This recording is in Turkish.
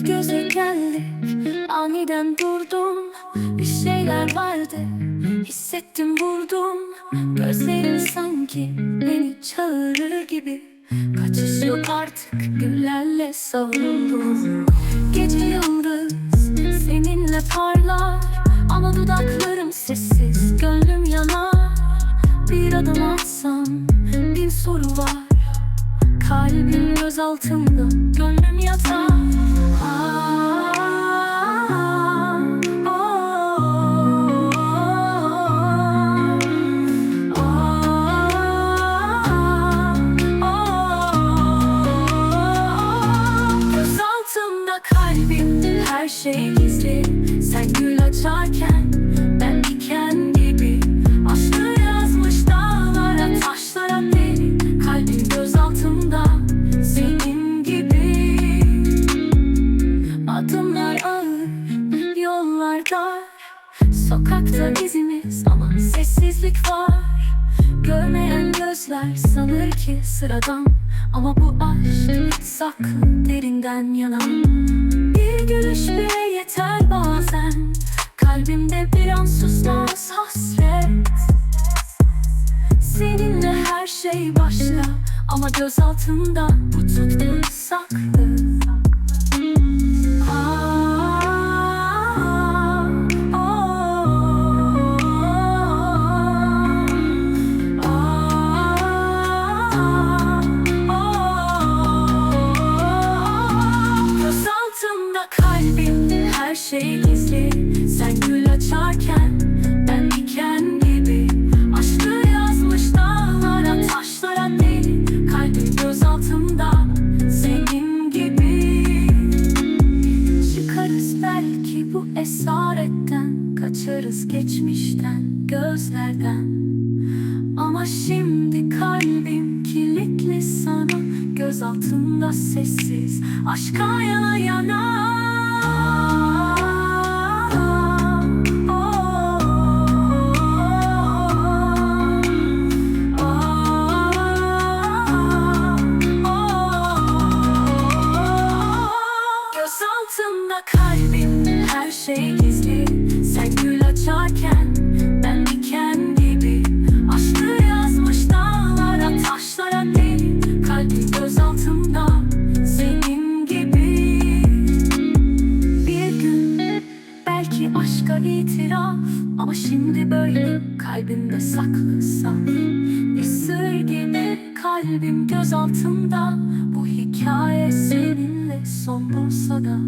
Göz göze geldik Aniden durdum. Bir şeyler vardı. Hissettim vurdum. Gözlerin sanki beni çağırır gibi. Kaçış yok artık. Güllerle savruldum. Gece yıldız Seninle parlar. Ama dudaklarım sessiz. Gönlüm yanar. Bir adım atsam Bin soru var. Kalbim göz altında Gönlüm yatar. Her şey gizli. Sen gül açarken ben diken gibi. Aşkı yazmış dağlara taşlara deli. Kalbim göz altında senin gibi. Adımlar ağır, yollar dar. Sokakta izimiz ama sessizlik var. Görmeyen gözler sanır ki sıradan. Ama bu aşk saklı derinden yanan şey başla Ama göz altında bu tutku saklı. Göz altında kalbim her şey gizli Kaçarız geçmişten gözlerden. Ama şimdi kalbim kilitli sana Göz altında sessiz aşka yana yana. Göz altında kalbim her şey itiraf Ama şimdi böyle kalbimde saklı saf Bir sır gibi kalbim göz altında Bu hikaye seninle son bulsa da